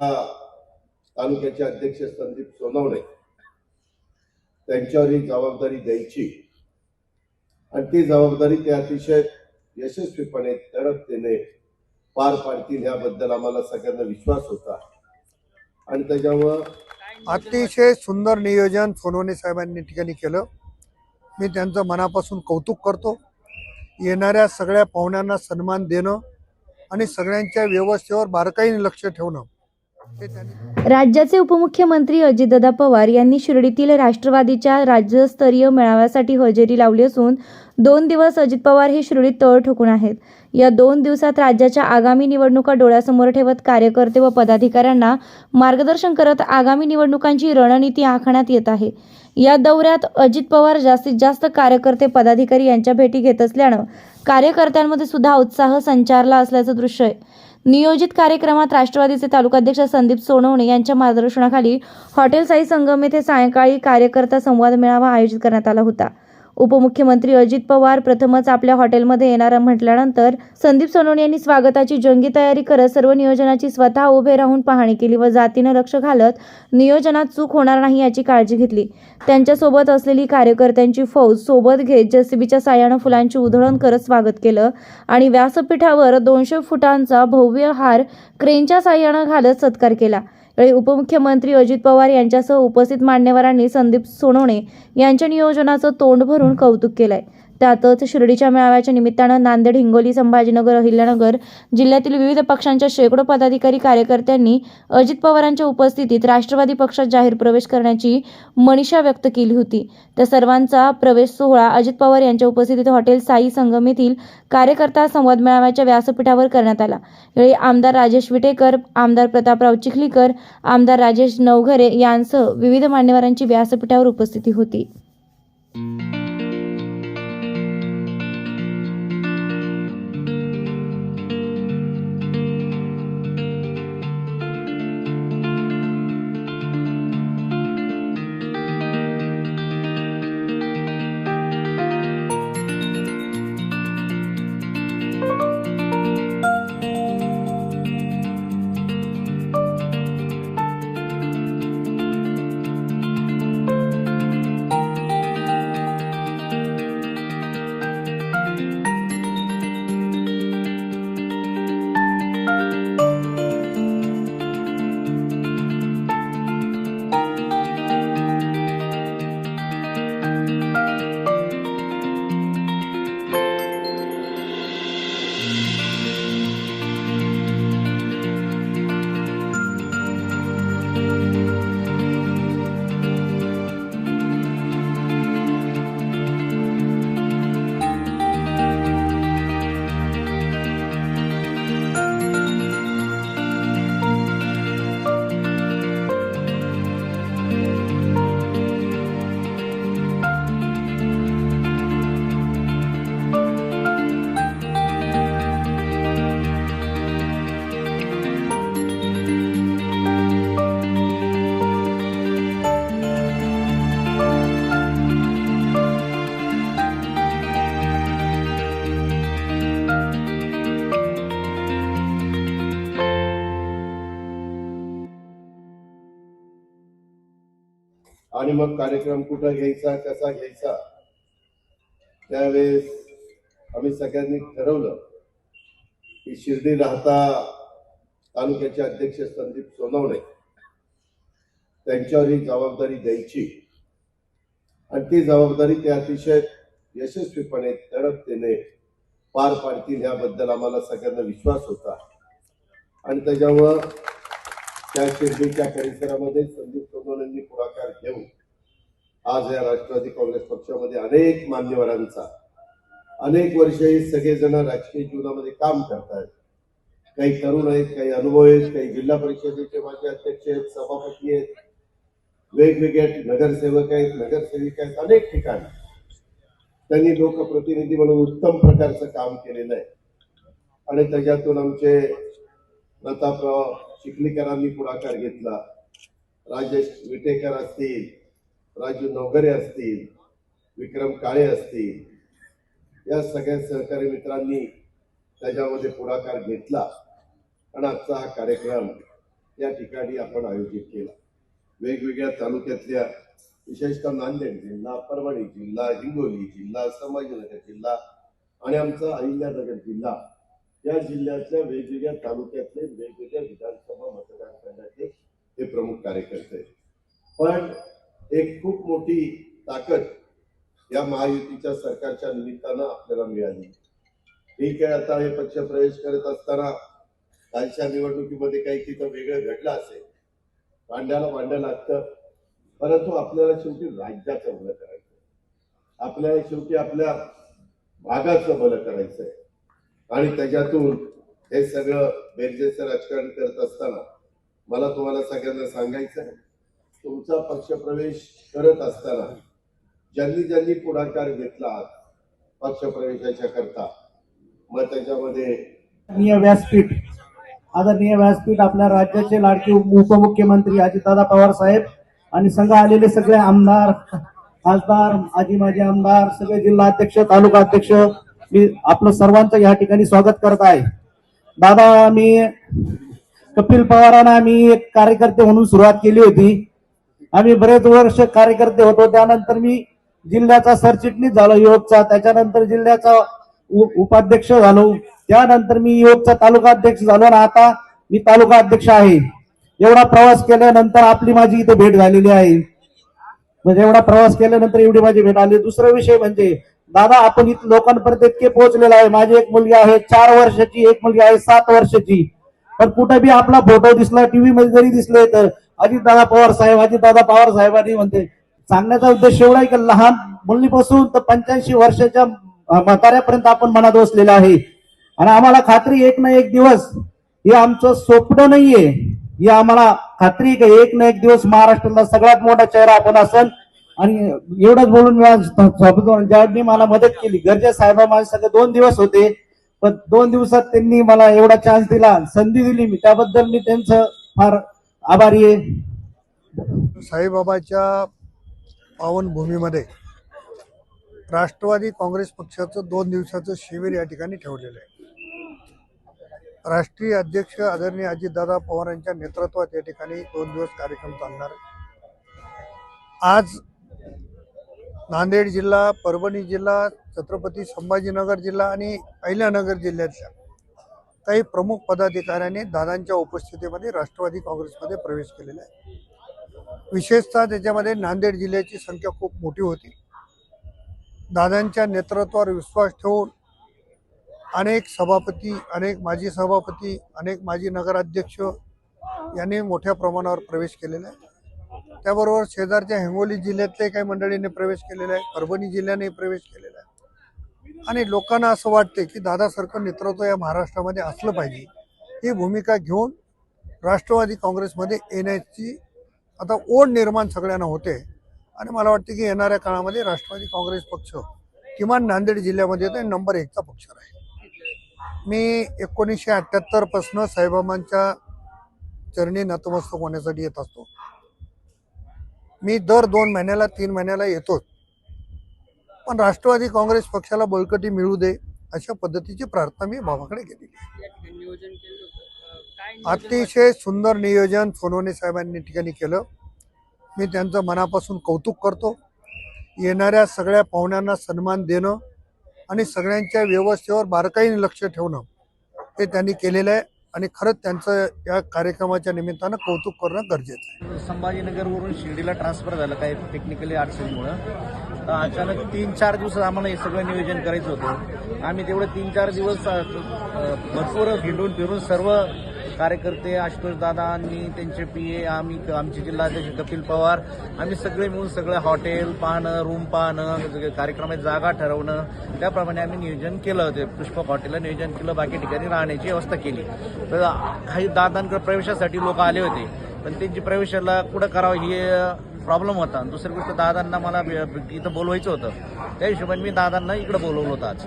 हा तालुक्याचे अध्यक्ष संदीप सोनवणे त्यांच्यावर ही जबाबदारी द्यायची. आणि ती जबाबदारी ते अतिशय यशस्वीपणे तडपतेने पार पाडतील याबद्दल आम्हाला सगळ्यांना विश्वास होता. आणि त्याच्यामुळं अतिशय सुंदर नियोजन सोनवणे साहेबांनी ठिकाणी केलं. मी त्यांचं मनापासून कौतुक करतो. येणाऱ्या सगळ्या पाहुण्यांना सन्मान देणं आणि सगळ्यांच्या व्यवस्थेवर बारकाईने लक्ष ठेवणं. राज्याचे उपमुख्यमंत्री अजितदादा पवार यांनी शिर्डीतील राष्ट्रवादीच्या राज्यस्तरीय मेळाव्यासाठी हजेरी लावली असून दोन दिवस अजित पवार हे शिर्डीत तळ ठोकून आहेत. या दोन दिवसात राज्याच्या आगामी निवडणुका डोळ्यासमोर ठेवत कार्यकर्ते व पदाधिकाऱ्यांना मार्गदर्शन करत आगामी निवडणुकांची रणनीती आखण्यात येत आहे. या दौऱ्यात अजित पवार जास्तीत जास्त कार्यकर्ते पदाधिकारी यांच्या भेटी घेत असल्यानं कार्यकर्त्यांमध्ये सुद्धा उत्साह संचारला असल्याचं दृश्य आहे. नियोजित कार्यक्रमात राष्ट्रवादीचे तालुकाध्यक्ष संदीप सोनवणे यांच्या मार्गदर्शनाखाली हॉटेल साई संगम येथे सायंकाळी कार्यकर्ता संवाद मेळावा आयोजित करण्यात आला होता. उपमुख्यमंत्री अजित पवार प्रथमच आपल्या हॉटेलमध्ये येणार म्हटल्यानंतर संदीप सोनवणे यांनी स्वागताची जंगी तयारी करत सर्व नियोजनाची स्वतः उभे राहून पाहणी केली व जातीनं लक्ष घालत नियोजनात चूक होणार नाही याची काळजी घेतली. त्यांच्यासोबत असलेली कार्यकर्त्यांची फौज सोबत घेत जेसीबीच्या साह्यानं फुलांची उधळण करत स्वागत केलं आणि व्यासपीठावर दोनशे फुटांचा भव्य हार क्रेनच्या साह्यानं घालत सत्कार केला. यावेळी उपमुख्यमंत्री अजित पवार यांच्यासह उपस्थित मान्यवरांनी संदीप सोनवणे यांच्या नियोजनाचं तोंड भरून कौतुक केलंय. त्यातच शिर्डीच्या मेळाव्याच्या निमित्तानं नांदेड हिंगोली संभाजीनगर अहिल्यानगर जिल्ह्यातील विविध पक्षांच्या शेकडो पदाधिकारी कार्यकर्त्यांनी अजित पवारांच्या उपस्थितीत राष्ट्रवादी पक्षात जाहीर प्रवेश करण्याची मनीषा व्यक्त केली होती. त्या सर्वांचा प्रवेश सोहळा अजित पवार यांच्या उपस्थितीत हॉटेल साई संगम येथील कार्यकर्ता संवाद मेळाव्याच्या व्यासपीठावर करण्यात आला. यावेळी आमदार राजेश विटेकर आमदार प्रतापराव चिखलीकर आमदार राजेश नवघरे यांसह विविध मान्यवरांची व्यासपीठावर उपस्थिती होती. आणि मग कार्यक्रम कुठं घ्यायचा कसा घ्यायचा त्यावेळेस आम्ही सगळ्यांनी ठरवलं की शिर्डी राहता तालुक्याचे अध्यक्ष संदीप सोनवणे त्यांच्यावर ही जबाबदारी द्यायची. आणि ती जबाबदारी ते अतिशय यशस्वीपणे तडपतेने पार पाडतील याबद्दल आम्हाला सगळ्यांना विश्वास होता. आणि त्याच्यामुळं त्या शिर्डीच्या परिसरामध्ये संदीप सोनवणेंनी पुढाकार घेऊन आज या राष्ट्रवादी काँग्रेस पक्षामध्ये अनेक मान्यवरांचा अनेक वर्ष हे सगळेजण राजकीय जीवनामध्ये काम करतायत. काही तरुण आहेत काही अनुभव आहेत काही जिल्हा परिषदेचे माझे अध्यक्ष आहेत सभापती आहेत वेगवेगळे नगरसेवक आहेत नगरसेविका आहेत अनेक ठिकाणी. त्यांनी लोकप्रतिनिधी म्हणून उत्तम प्रकारचं काम केलेलं आहे. आणि त्याच्यातून आमचे प्रतापराव चिखलीकरांनी पुढाकार घेतला. राजेश विटेकर असतील राजू नवगरे असतील विक्रम काळे असतील या सगळ्या सहकारी मित्रांनी त्याच्यामध्ये पुढाकार घेतला. आणि आजचा हा कार्यक्रम या ठिकाणी आपण आयोजित केला. वेगवेगळ्या तालुक्यातल्या विशेषतः नांदेड जिल्हा परभणी जिल्हा हिंगोली जिल्हा संभाजीनगर जिल्हा आणि आमचा अहिल्यानगर जिल्हा या जिल्ह्यातल्या वेगवेगळ्या तालुक्यातले वेगवेगळ्या विधानसभा मतदारसंघाचे हे प्रमुख कार्यकर्ते पण एक खूप मोठी ताकद या महायुतीच्या सरकारच्या निमित्तानं आपल्याला मिळाली. ठीक आहे आता हे पक्ष प्रवेश करत असताना कालच्या निवडणुकीमध्ये काही तिथं वेगळं घडलं असेल. भांड्याला भांडं लागतं. परंतु आपल्याला शेवटी राज्याचं भलं करायचं आपल्याला शेवटी आपल्या भागाचं भलं करायचंय. आणि त्याच्यातून हे सगळं बेरजेचं राजकारण करत असताना मला तुम्हाला सगळ्यांना सांगायचं आहे तुमचा पक्षप्रवेश करत असताना ज्यांनी ज्यांनी पुढाकार घेतला पक्षप्रवेशाच्या करता मग त्याच्यामध्ये व्यासपीठ आदरणीय व्यासपीठ आपल्या राज्याचे लाडके उपमुख्यमंत्री अजितदादा पवार साहेब आणि संघ आलेले सगळे आमदार खासदार आजी माजी आमदार सगळे जिल्हा अध्यक्ष तालुका अध्यक्ष मी आपलं सर्वांचं या ठिकाणी स्वागत करत आहे. दादा मी कपिल पवारांना आम्ही एक कार्यकर्ते म्हणून सुरुवात केली होती. आम्ही बरेच वर्ष कार्यकर्ते होतो. त्यानंतर मी जिल्ह्याचा सरचिटणीस झालो युवकचा. त्याच्यानंतर जिल्ह्याचा उपाध्यक्ष झालो. त्यानंतर मी युवकचा तालुका अध्यक्ष झालो आणि आता मी तालुका अध्यक्ष आहे. एवढा प्रवास केल्यानंतर आपली माझी इथे भेट झालेली आहे. म्हणजे एवढा प्रवास केल्यानंतर एवढी माझी भेट आली. दुसरा विषय म्हणजे दादा आपण इथं लोकांपर्यंत इतके पोहोचलेला आहे. माझी एक मुलगी आहे चार वर्षाची एक मुलगी आहे सात वर्षाची. पण कुठे बी आपला फोटो दिसला टीव्ही मध्ये जरी दिसले तर अजितदादा पवार साहेब अजितदादा पवार साहेबांनी म्हणते सांगण्याचा उद्देश एवढा आहे की लहान मुलीपासून तर पंच्याऐंशी वर्षाच्या म्हाताऱ्यापर्यंत आपण मनात बसलेला आहे. आणि आम्हाला खात्री एक ना एक दिवस हे आमचं स्वप्न नाहीये. हे आम्हाला खात्री की एक ना एक दिवस महाराष्ट्रातला सगळ्यात मोठा चेहरा आपण असेल आणि एवढंच बोलून मी आज थांबतो. मला मदत केली गरजे साहेबा माझे सगळे दोन दिवस होते पण दोन दिवसात त्यांनी मला एवढा चान्स दिला संधी दिली. मी त्याबद्दल मी त्यांचं फार आभारी आहे. साईबाबाच्या पावनभूमीमध्ये राष्ट्रवादी काँग्रेस पक्षाचं दोन दिवसाचं शिबिर या ठिकाणी ठेवलेलं आहे. राष्ट्रीय अध्यक्ष आदरणीय अजितदादा पवार यांच्या नेतृत्वात या ठिकाणी दोन दिवस कार्यक्रम चालणार आहे. आज नांदेड जिल्हा परभणी जिल्हा छत्रपती संभाजीनगर जिल्हा आणि अहिल्यानगर जिल्ह्यातल्या काही प्रमुख पदाधिकाऱ्यांनी दादांच्या उपस्थितीमध्ये राष्ट्रवादी काँग्रेसमध्ये प्रवेश केलेला आहे. विशेषतः त्याच्यामध्ये नांदेड जिल्ह्याची संख्या खूप मोठी होती. दादांच्या नेतृत्वावर विश्वास ठेवून अनेक सभापती अनेक माजी सभापती अनेक माजी नगराध्यक्ष यांनी मोठ्या प्रमाणावर प्रवेश केलेला आहे. त्याबरोबर शेजारच्या हिंगोली जिल्ह्यातले काही मंडळींनी प्रवेश केलेला आहे. परभणी जिल्ह्याने प्रवेश केलेला आहे. आणि लोकांना असं वाटते की दादासारखं नेतृत्व या महाराष्ट्रामध्ये असलं पाहिजे. ही भूमिका घेऊन राष्ट्रवादी काँग्रेसमध्ये येण्याची आता ओढ निर्माण सगळ्यांना होते. आणि मला वाटते की येणाऱ्या काळामध्ये राष्ट्रवादी काँग्रेस पक्ष किमान नांदेड जिल्ह्यामध्ये तर नंबर एकचा पक्ष राहील. मी एकोणीसशे अठ्ठ्याहत्तरपासनं साईबाबांच्या चरणी नतमस्तक होण्यासाठी येत असतो. मी दर दोन महिन्याला तीन महिन्याला येतोच. पण राष्ट्रवादी काँग्रेस पक्षाला बळकटी मिळू दे अशा पद्धतीची प्रार्थना मी बाबाकडे केली. अतिशय सुंदर नियोजन सोनवणे साहेबांनी ठिकाणी केलं. मी त्यांचं मनापासून कौतुक करतो. येणाऱ्या सगळ्या पाहुण्यांना सन्मान देणं आणि सगळ्यांच्या व्यवस्थेवर बारकाईने लक्ष ठेवणं हे त्यांनी केलेलं आहे. आणि खरंच त्यांचं या कार्यक्रमाच्या निमित्तानं कौतुक करणं गरजेचं आहे. संभाजीनगरवरून शिर्डीला ट्रान्सफर झालं काही टेक्निकली अडचणीमुळं. तर अचानक तीन चार दिवस आम्हाला हे सगळं नियोजन करायचं होतं. आम्ही तेवढे तीन चार दिवस भरपूर हिंडून फिरून सर्व कार्यकर्ते आशुतोष दादा आणि त्यांचे पी ए आम्ही आमचे जिल्हाध्यक्ष कपिल पवार. आम्ही सगळे मिळून सगळं हॉटेल पाहणं रूम पाहणं कार्यक्रमाची जागा ठरवणं त्याप्रमाणे आम्ही नियोजन केलं होतं. पुष्पक हॉटेलला नियोजन केलं बाकी ठिकाणी राहण्याची व्यवस्था केली. तर काही दादांकडे प्रवेशासाठी लोक आले होते पण त्यांची प्रवेशाला कुठं करावं हे प्रॉब्लेम होता. आणि दुसरी गोष्ट दादांना मला इथं बोलवायचं होतं. त्या हिशोबाने मी दादांना इकडं बोलवलं होतं आज.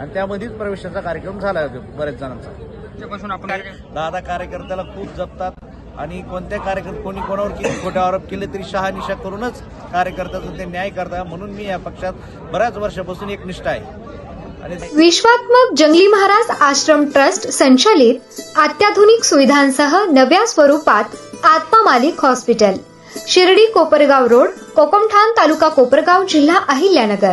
आणि त्यामध्येच प्रवेशाचा कार्यक्रम झाला होता बऱ्याच जणांचा. त्याच्यापासून आपण दादा कार्यकर्त्याला खूप जपतात आणि कोणत्या कार्यकर्ते कोणी कोणावर किती खोटे आरोप केले तरी शहानिशा करूनच कार्यकर्त्याचा ते न्याय करतात. म्हणून मी या पक्षात बऱ्याच वर्षापासून एक निष्ठा आहे. आणि विश्वात्मक जंगली महाराज आश्रम ट्रस्ट संचालित अत्याधुनिक सुविधांसह नव्या स्वरूपात आत्मा मालिक हॉस्पिटल. शिर्डी कोपरगाव रोड कोकमठाण तालुका कोपरगाव जिल्हा अहिल्यानगर.